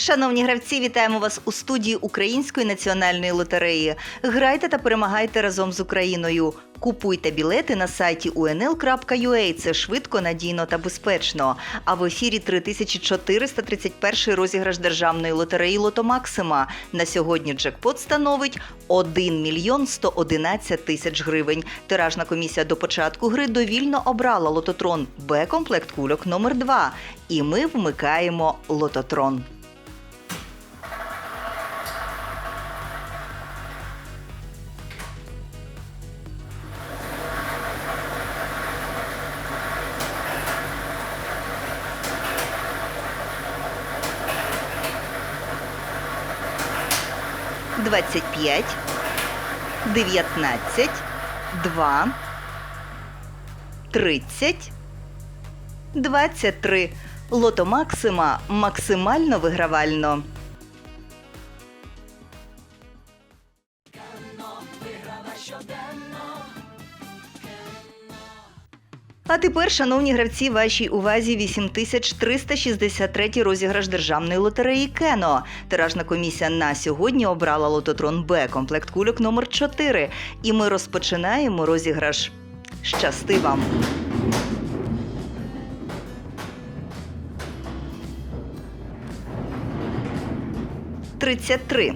Шановні гравці, вітаємо вас у студії Української національної лотереї. Грайте та перемагайте разом з Україною. Купуйте білети на сайті unl.ua. Це швидко, надійно та безпечно. А в ефірі 3431 розіграш державної лотереї Лото Максима. На сьогодні джекпот становить 1 мільйон 111 тисяч гривень. Тиражна комісія до початку гри довільно обрала лототрон Б комплект кульок номер 2 І ми вмикаємо лототрон. Двадцять п'ять, дев'ятнадцять, два, тридцять, двадцять три. Лото Максима максимально вигравально. А тепер, шановні гравці, вашій увазі 8363 розіграш державної лотереї Кено. Тиражна комісія на сьогодні обрала лототрон Б комплект кульок номер 4 І ми розпочинаємо розіграш. Щасти вам! Тридцять три.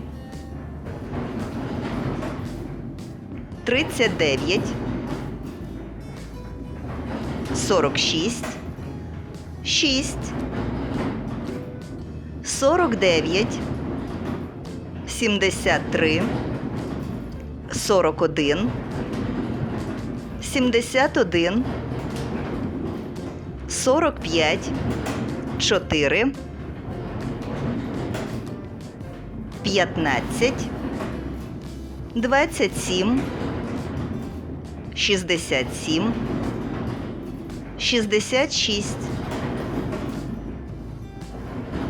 Тридцять дев'ять. 46, 6, 49, 73, 41, 71, 45, 4, 15, 27, 67, 66,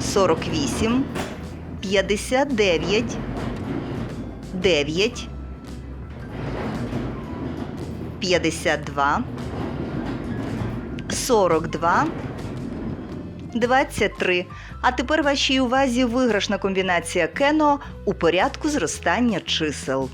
48, 59, 9, 52, 42, 23. А тепер вашій увазі виграшна комбінація Кено у порядку зростання чисел.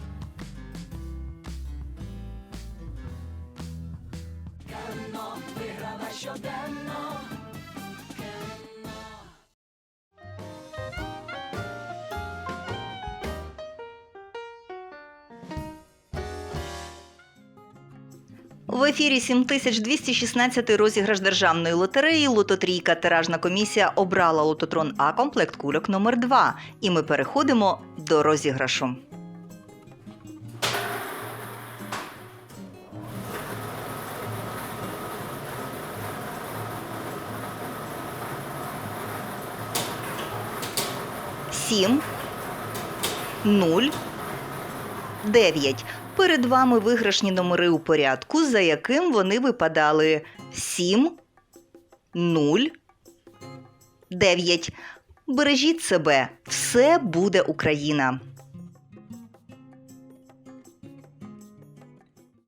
В ефірі 7216 розіграш державної лотереї Лототрійка тиражна комісія обрала лототрон А комплект кульок номер 2 І ми переходимо до розіграшу. Сім, нуль, дев'ять. Перед вами виграшні номери у порядку, за яким вони випадали 7, 0, 9. Бережіть себе, все буде Україна.